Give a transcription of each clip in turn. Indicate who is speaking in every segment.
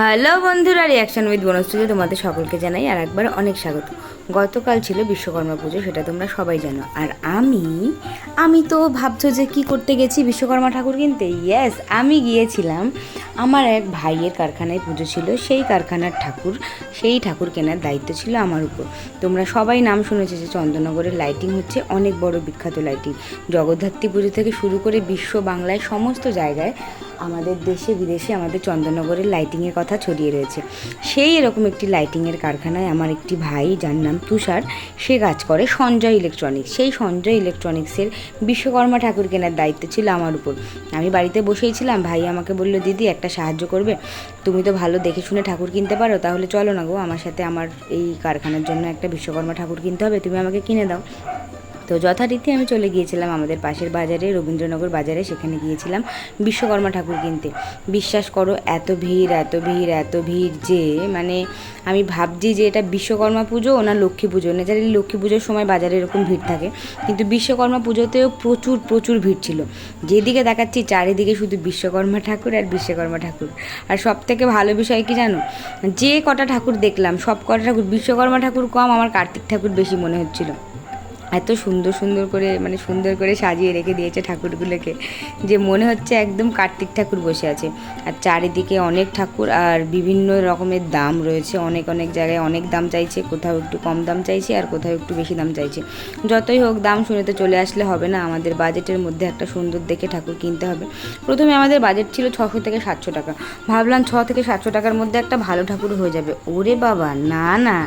Speaker 1: Hello বন্ধুরা reaction with বনস্তুতি তোমাদের সকলকে জানাই আর একবার অনেক স্বাগত। গতকাল ছিল বিশ্বকর্মা পুজো, সেটা তোমরা সবাই জানো। আর আমি আমি তো ভাবছ যে কি করতে গেছি বিশ্বকর্মা ঠাকুর কিনতে? ইয়েস আমি গিয়েছিলাম, আমার এক ভাইয়ের কারখানায় পুজো ছিল, সেই কারখানার ঠাকুর, সেই ঠাকুর কেনার দায়িত্ব ছিল আমার উপর। তোমরা সবাই নাম শুনেছো যে চন্দননগরের লাইটিং হচ্ছে অনেক বড় বিখ্যাত লাইটিং জগদ্ধাত্রী পুজো থেকে শুরু করে বিশ্ব বাংলায় সমস্ত জায়গায় আমাদের দেশে, বিদেশে আমাদের চন্দননগরের লাইটিংয়ের কথা ছড়িয়ে রয়েছে। সেই এরকম একটি লাইটিংয়ের কারখানায় আমার একটি ভাই, যার নাম তুষার, সে কাজ করে সঞ্জয় ইলেকট্রনিক্স। সেই সঞ্জয় ইলেকট্রনিক্সের বিশ্বকর্মা ঠাকুর কেনার দায়িত্ব ছিল আমার উপর। আমি বাড়িতে বসেই ছিলাম, ভাই আমাকে বলল, দিদি, একটা সাহায্য করবে? তুমি তো ভালো দেখে শুনে ঠাকুর কিনতে পারো, তাহলে চলো না গো, আমার সাথে আমার এই কারখানার জন্য একটা বিশ্বকর্মা ঠাকুর কিনতে হবে, তুমি আমাকে কিনে দাও। তো যথারীতি আমি চলে গিয়েছিলাম আমাদের পাশের বাজারে, রবীন্দ্রনগর বাজারে, সেখানে গিয়েছিলাম বিশ্বকর্মা ঠাকুর কিনতে। বিশ্বাস করো, এত ভিড় এত ভিড় এত ভিড় যে মানে আমি ভাবছি যে এটা বিশ্বকর্মা পুজো না লক্ষ্মী পুজো। নেচারালি লক্ষ্মী পুজোর সময় বাজারে এরকম ভিড় থাকে, কিন্তু বিশ্বকর্মা পুজোতেও প্রচুর প্রচুর ভিড় ছিল। যেদিকে দেখাচ্ছি চারিদিকে শুধু বিশ্বকর্মা ঠাকুর আর বিশ্বকর্মা ঠাকুর। আর সব থেকে ভালো বিষয় কি জানো? যে কটা ঠাকুর দেখলাম, সব কটা ঠাকুর, বিশ্বকর্মা ঠাকুর কম, আমার কার্তিক ঠাকুর বেশি মনে হচ্ছিল। এত সুন্দর সুন্দর করে মানে সুন্দর করে সাজিয়ে রেখে দিয়েছে ঠাকুরগুলোকে যে মনে হচ্ছে একদম কার্তিক ঠাকুর বসে আছে। আর চারিদিকে অনেক ঠাকুর আর বিভিন্ন রকমের দাম রয়েছে। অনেক অনেক জায়গায় অনেক দাম চাইছে, কোথাও একটু কম দাম চাইছে আর কোথাও একটু বেশি দাম চাইছে। যতই হোক, দাম শুনে তো চলে আসলে হবে না। আমাদের বাজেটের মধ্যে একটা সুন্দর দেখে ঠাকুর কিনতে হবে। প্রথমে আমাদের বাজেট ছিল ছশো থেকে সাতশো টাকা। ভাবলাম ছ থেকে সাতশো টাকার মধ্যে একটা ভালো ঠাকুর হয়ে যাবে। ওরে বাবা, না না।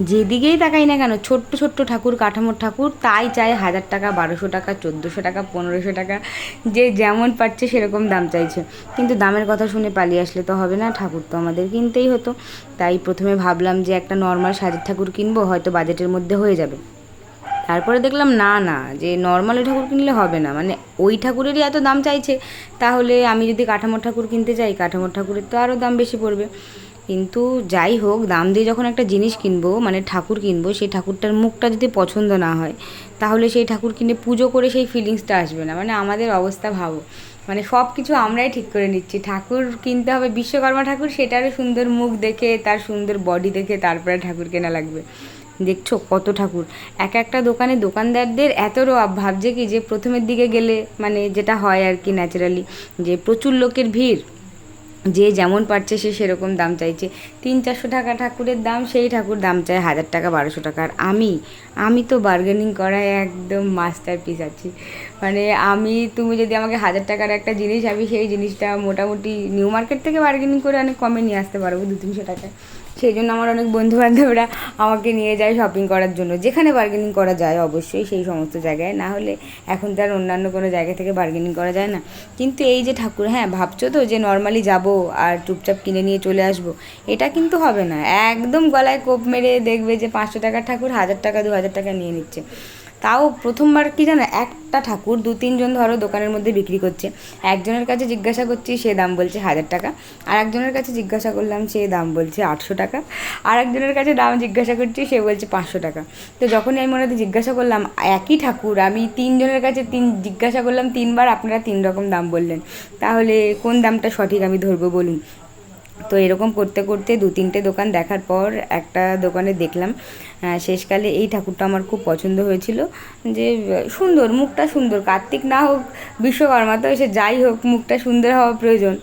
Speaker 1: যেদিকেই তাকাই না কেন, ছোট্ট ছোট্ট ঠাকুর, কাঠামোর ঠাকুর, তাই চায় হাজার টাকা, বারোশো টাকা, চোদ্দোশো টাকা, পনেরোশো টাকা, যে যেমন পাচ্ছে সেরকম দাম চাইছে। কিন্তু দামের কথা শুনে পালিয়ে আসলে তো হবে না, ঠাকুর তো আমাদের কিনতেই হতো। তাই প্রথমে ভাবলাম যে একটা নর্মাল সাজের ঠাকুর কিনবো, হয়তো বাজেটের মধ্যে হয়ে যাবে। তারপরে দেখলাম না না, যে নর্মাল ঠাকুর কিনলে হবে না। মানে ওই ঠাকুরেরই এত দাম চাইছে, তাহলে আমি যদি কাঠামোর ঠাকুর কিনতে চাই, কাঠামোর ঠাকুরের তো আরও দাম বেশি পড়বে। কিন্তু যাই হোক দাম দিয়ে যখন একটা জিনিস কিনবো মানে ঠাকুর কিনবো, সেই ঠাকুরটার মুখটা যদি পছন্দ না হয়, তাহলে সেই ঠাকুর কিনে পুজো করে সেই ফিলিংসটা আসবে না। মানে আমাদের অবস্থা ভাবো। মানে সব কিছু আমরাই ঠিক করে নিচ্ছি। ঠাকুর কিনতে হবে, বিশ্বকর্মা ঠাকুর সেটারও সুন্দর মুখ দেখে, তার সুন্দর বডি দেখে তারপরে ঠাকুর কেনা লাগবে। দেখছ কত ঠাকুর। এক একটা দোকানে দোকানদারদের এত রোয়াব ভাবছে কি, যে প্রথমের দিকে গেলে মানে যেটা হয় আর কি ন্যাচারালি যে প্রচুর লোকের ভিড়। যে যেমন পারছে সে সেরকম দাম চাইছে। তিন চারশো টাকা ঠাকুরের দাম, সেই ঠাকুর দাম চায় হাজার টাকা, বারোশো টাকা। আর আমি আমি তো বার্গেনিং করায় একদম মাস্টার পিস আছি। মানে আমি, তুমি যদি আমাকে হাজার টাকার একটা জিনিস, আমি সেই জিনিসটা মোটামুটি নিউ মার্কেট থেকে বার্গেনিং করে অনেক কমে নিয়ে আসতে পারব দু, তিনশো টাকায়। সেই জন্য আমার অনেক বন্ধু বান্ধবরা আমাকে নিয়ে যায় শপিং করার জন্য। যেখানে বার্গেনিং করা যায় অবশ্যই সেই সমস্ত জায়গায়। না হলে এখন তো আর অন্যান্য কোনো জায়গা থেকে বার্গেনিং করা যায় না। কিন্তু এই যে ঠাকুর হ্যাঁ ভাবছ তো যে নর্মালি যাব আর চুপচাপ কিনে নিয়ে চলে আসব? এটা কিন্তু হবে না। একদম গলায় কোপ মেরে দেখবে যে পাঁচশো টাকার ঠাকুর হাজার টাকা, দু হাজার টাকা নিয়ে নিচ্ছে। তাও প্রথমবার কি জানো, একটা ঠাকুর দু তিনজন ধরো দোকানের মধ্যে বিক্রি করছে। একজনের কাছে জিজ্ঞাসা করছি, সে দাম বলছে হাজার টাকা। আর একজনের কাছে জিজ্ঞাসা করলাম, সে দাম বলছে আটশো টাকা। আর একজনের কাছে দাম জিজ্ঞাসা করছি, সে বলছে পাঁচশো টাকা। তো যখনই আমি ওনাদের জিজ্ঞাসা করলাম, একই ঠাকুর, আমি তিনজনের কাছে তিন, জিজ্ঞাসা করলাম, তিনবার আপনারা তিন রকম দাম বললেন। তাহলে কোন দামটা সঠিক আমি ধরবো বলুন। তো এরকম করতে করতে দু তিনটে দোকান দেখার পর একটা দোকানে দেখলাম শেষকালে এই ঠাকুরটা আমার খুব পছন্দ হয়েছিল। যে, সুন্দর, মুখটা সুন্দর, কার্তিক না হোক, বিশ্বকর্মা, তো সে যাই হোক, মুখটা সুন্দর হওয়া প্রয়োজন।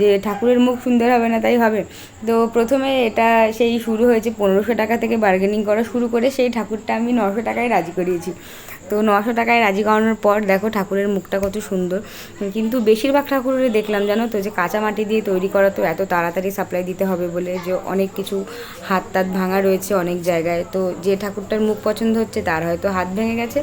Speaker 1: যে ঠাকুরের মুখ সুন্দর হবে না তাই হবে। তো প্রথমে এটা সেই শুরু হয়েছে, পনেরোশো টাকা থেকে বার্গেনিং করা শুরু করে সেই ঠাকুরটা আমি নশো টাকায় রাজি করিয়েছি। তো নশো টাকায় রাজি করানোর পর দেখো ঠাকুরের মুখটা কত সুন্দর। কিন্তু বেশিরভাগ ঠাকুরের দেখলাম জানো তো যে কাঁচা মাটি দিয়ে তৈরি করা তো এত তাড়াতাড়ি সাপ্লাই দিতে হবে বলে যে অনেক কিছু হাত তাত ভাঙা রয়েছে অনেক জায়গায়। তো যে ঠাকুরটার মুখ পছন্দ হচ্ছে তার হয়তো হাত ভেঙে গেছে,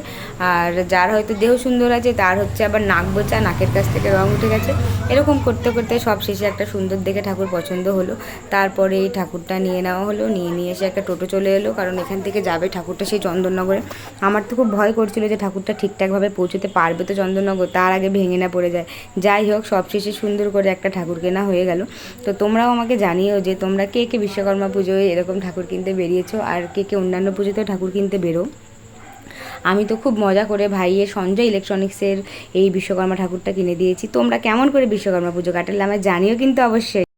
Speaker 1: আর যার হয়তো দেহ সুন্দর আছে তার হচ্ছে আবার নাক বোচা, নাকের কাছ থেকে রং উঠে গেছে। এরকম করতে করতে সব শেষে একটা সুন্দর দেখে ঠাকুর পছন্দ হলো। তারপরে এই ঠাকুরটা নিয়ে নেওয়া হলো, নিয়ে নিয়ে এসে একটা টোটো চলে এলো, কারণ এখান থেকে যাবে ঠাকুরটা সেই চন্দননগরে। আমার তো খুব ভয় করছিল যে ঠাকুরটা ঠিকঠাকভাবে পৌঁছতে পারবে তো চন্দননগর, তার আগে ভেঙে না পড়ে যায়। যাই হোক সব শেষে সুন্দর করে একটা ঠাকুর কেনা হয়ে গেল। তো তোমরাও আমাকে জানিও যে তোমরা কে কে বিশ্বকর্মা পুজোয় এরকম ঠাকুর কিনতে বেরিয়েছো, আর কে কে অন্যান্য পুজোতেও ঠাকুর কিনতে বেরো। আমি তো খুব মজা করে ভাইয়ের সঞ্জয় ইলেকট্রনিক্সের এই বিশ্বকর্মা ঠাকুরটা কিনে দিয়েছি। তোমরা কেমন করে বিশ্বকর্মা পুজো কাটালে আমার জানিও কিন্তু অবশ্যই।